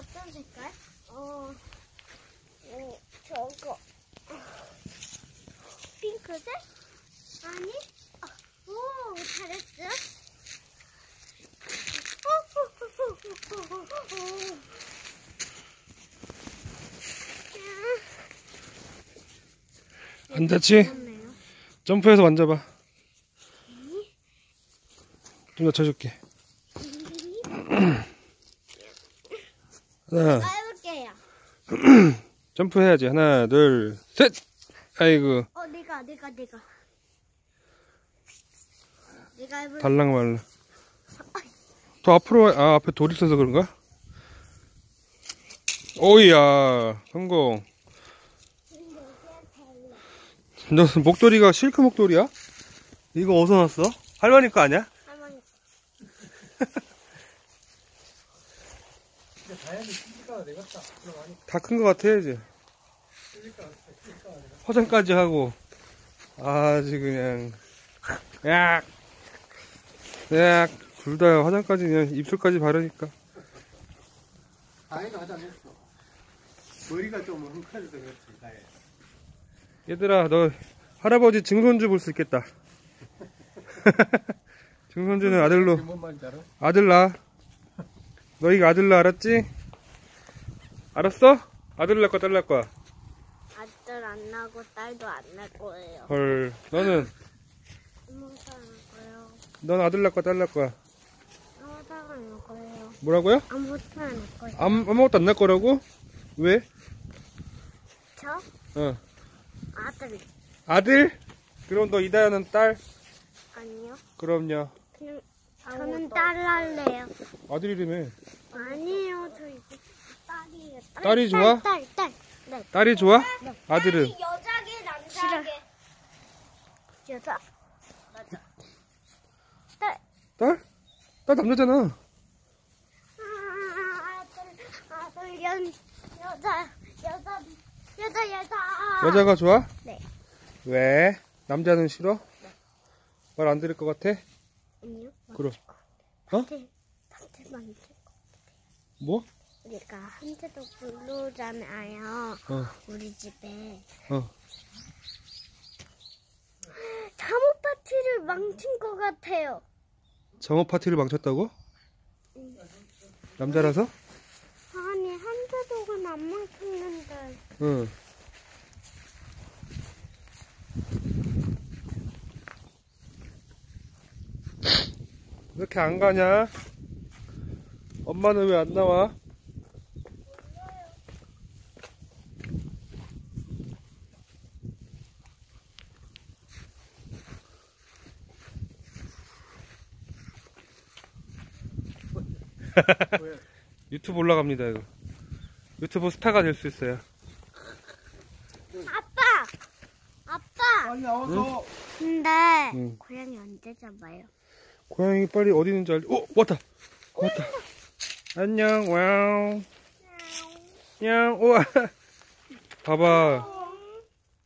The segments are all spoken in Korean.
어떤 색깔? 어, 어 저거 핑크색? 아니? 어, 오 잘했어. 안 다치? 점프해서 만져봐. 좀더 쳐줄게. 하나, 해볼게요. 점프해야지. 하나, 둘, 셋! 아이고, 어 내가 내가 내가 내가 해볼. 달랑 말라. 더 앞으로, 와- 아, 앞에 돌 있어서 그런가? 오이야, 성공. 너 목도리가 실크 목도리야? 이거 어디서 났어? 할머니 거 아니야? 할머니. 다큰거 같아, 이제. 화장까지 하고. 아주 그냥. 약! 약! 둘다 화장까지 그냥 입술까지 바르니까. 다행히 화장 했어. 머리가 좀 헝클어져서 그렇지, 다행. 얘들아, 너 할아버지 증손주 볼 수 있겠다. 증손주는 아들로, 뭔 말인지 알아? 아들 낳아. 너희가 아들 낳아, 알았지? 알았어? 아들 낳을 거야, 딸 낳을 거야? 아들 안 나고 딸도 안날 거예요. 헐. 너는, 안할 거예요. 넌 아들 낳을 거야, 딸 낳을 거야? 아무것도 안할 거예요. 뭐라고요? 아무것도 안할 거예요. 아무, 아무것도 안 낳을 거라고? 왜? 저 어. 아들 아들? 그럼 너 이다연은 딸? 아니요. 그럼요. 그냥 저는 딸 할래요. 아들이라며. 아니에요. 저 이제 딸, 딸이 좋아? 딸, 딸, 딸. 딸이 좋아? 아들은? 여자게 남자게. 여자. 맞아. 딸. 딸? 딸 남자잖아. 아, 아들, 아들, 연, 여자, 여자, 여자, 여자. 여자가 좋아? 네. 왜? 남자는 싫어? 말안 들을 것 같아? 아니요. 그럼. 어? 네. 한테 만들. 뭐? 우리가 한테도 부르잖아요. 어, 우리 집에. 어. 잠옷 파티를 망친 것 같아요. 정업 파티를 망쳤다고? 남자라서? 아니, 한테도는 안 망쳤는데. 응. 왜 이렇게 안 가냐? 엄마는 왜 안 나와? 유튜브 올라갑니다, 이거. 유튜브 스타가 될 수 있어요. 아빠! 아빠! 빨리 나와서. 근데, 응. 고양이 언제 잡아요? 고양이 빨리 어디 있는지 알지? 어, 왔다! 왔다! 안녕, 와우. 냥, 우와. 봐봐.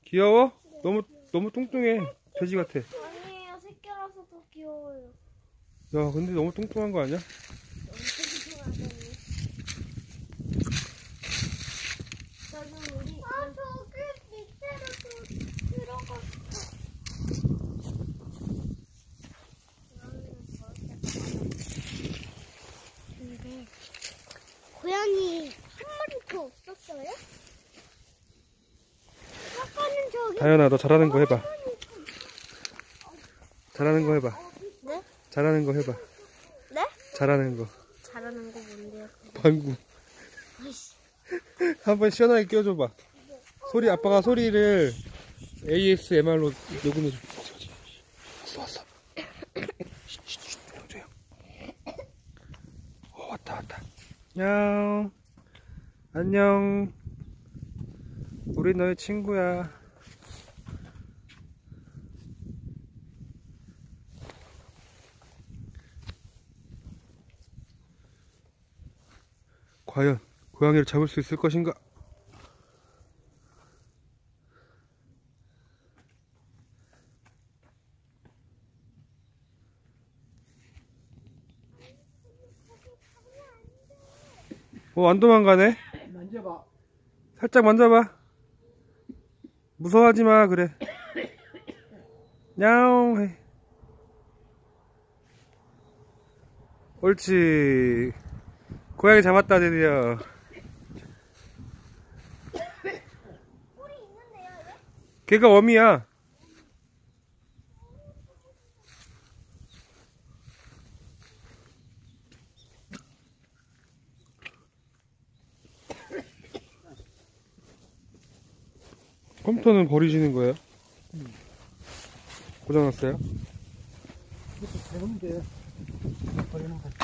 귀여워? 너무, 너무 뚱뚱해. 돼지 같아. 아니에요, 새끼라서 더 귀여워요. 야, 근데 너무 뚱뚱한 거 아니야? 다현아, 너 잘하는 거 해봐. 잘하는 거 해봐. 네? 잘하는 거 해봐. 네? 잘하는 거. 방구. 한번 시원하게 끼워줘봐. 소리 아빠가 소리를 ASMR로 녹음해 줄. 어디 어디. 왔어 조용. 어 왔다 왔다. 안녕. 안녕. 우리 너의 친구야. 과연 고양이를 잡을 수 있을 것인가? 어, 안 도망가네? 만져봐. 살짝 만져봐. 무서워하지 마, 그래. 야옹 해. 옳지. 고양이 잡았다, 드디어. 뿔이 있는데요, 얘? 걔가 어미야. 컴퓨터는 버리시는 거예요? 고장났어요? 이것도 돼. 버리는 거.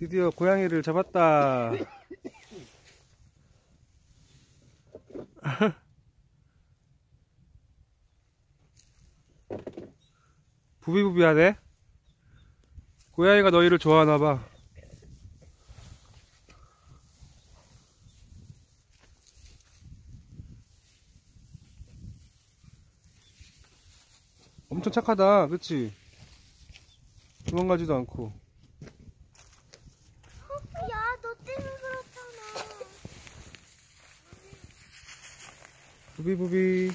드디어 고양이를 잡았다. 부비부비하네? 고양이가 너희를 좋아하나봐. 엄청 착하다, 그치? 도망가지도 않고. 어, 야, 너 때문에 그렇잖아. 부비부비.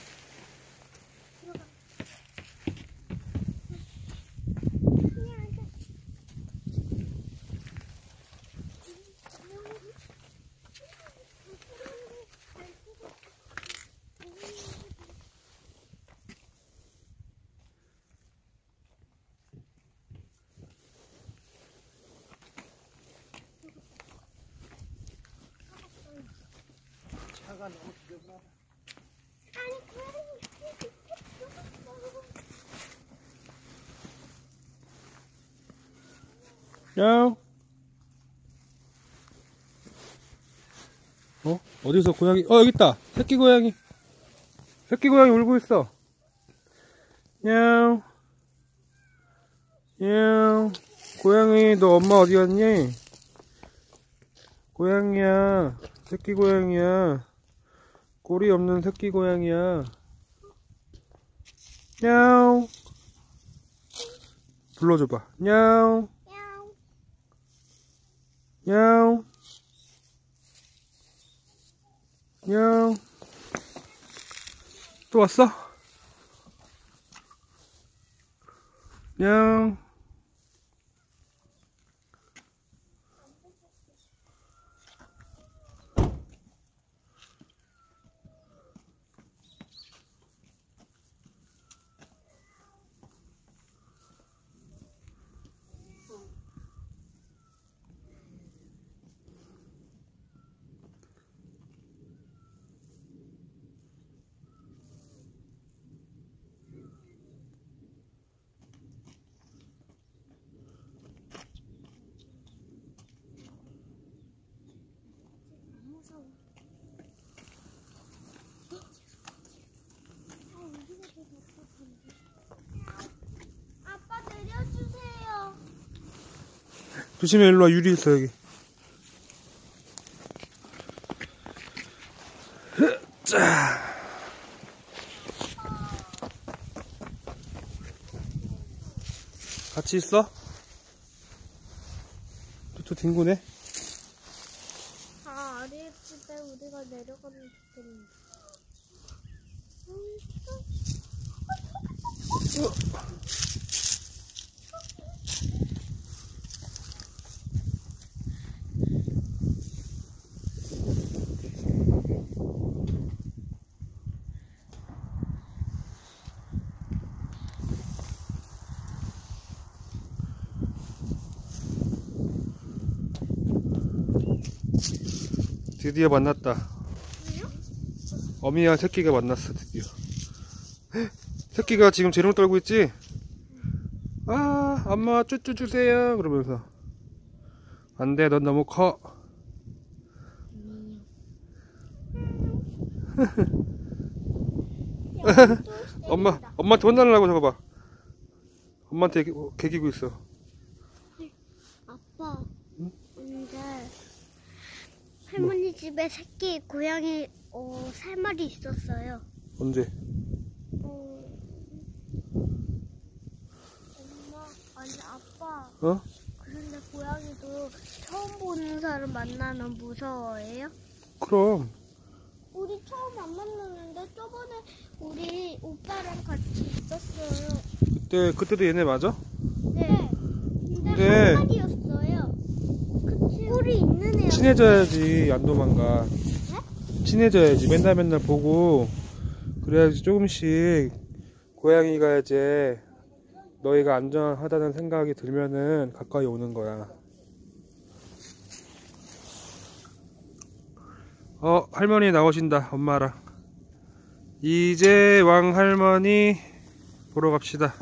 차가 너무 지저분하다. 아니, 고양이. 야. 어? 어디서 고양이? 어, 여기 있다. 새끼 고양이. 새끼 고양이 울고 있어. 야. 야. 고양이, 너 엄마 어디 갔니? 고양이야. 새끼 고양이야. 꼬리 없는 새끼 고양이야. 야옹. 불러줘봐. 야옹. 야옹. 야옹. 야옹. 또 왔어? 야옹. 무서워. 아, 여기가 더 답답한데. 아빠 내려주세요. 조심해, 일로 와. 유리 있어, 여기. 자. 같이 있어? 또 뒹구네? 아, 아리엑스 때 우리가 내려가면 좋겠는데. 드디어 만났다. 어미와 새끼가 만났어, 드디어. 헉, 새끼가 지금 재롱 떨고 있지? 아, 엄마 쭈쭈 주세요. 그러면서. 안 돼, 넌 너무 커. 엄마, 엄마한테 혼나려고 저거 봐. 엄마한테 개, 개기고 있어. 아빠, 할머니 집에 새끼 고양이 어, 세 마리 있었어요. 언제? 어, 엄마, 아니 아빠. 어? 그런데 고양이도 처음 보는 사람 만나면 무서워해요? 그럼. 우리 처음 안 만났는데 저번에 우리 오빠랑 같이 있었어요. 그때, 그때도 얘네 맞아? 네. 근데 네. 한 마리였어요. 꿀이 있는 애요. 친해져야지 안 도망가. 친해져야지 맨날 맨날 보고 그래야지 조금씩 고양이가 이제 너희가 안전하다는 생각이 들면은 가까이 오는 거야. 어 할머니 나오신다 엄마랑 이제 왕 할머니 보러 갑시다.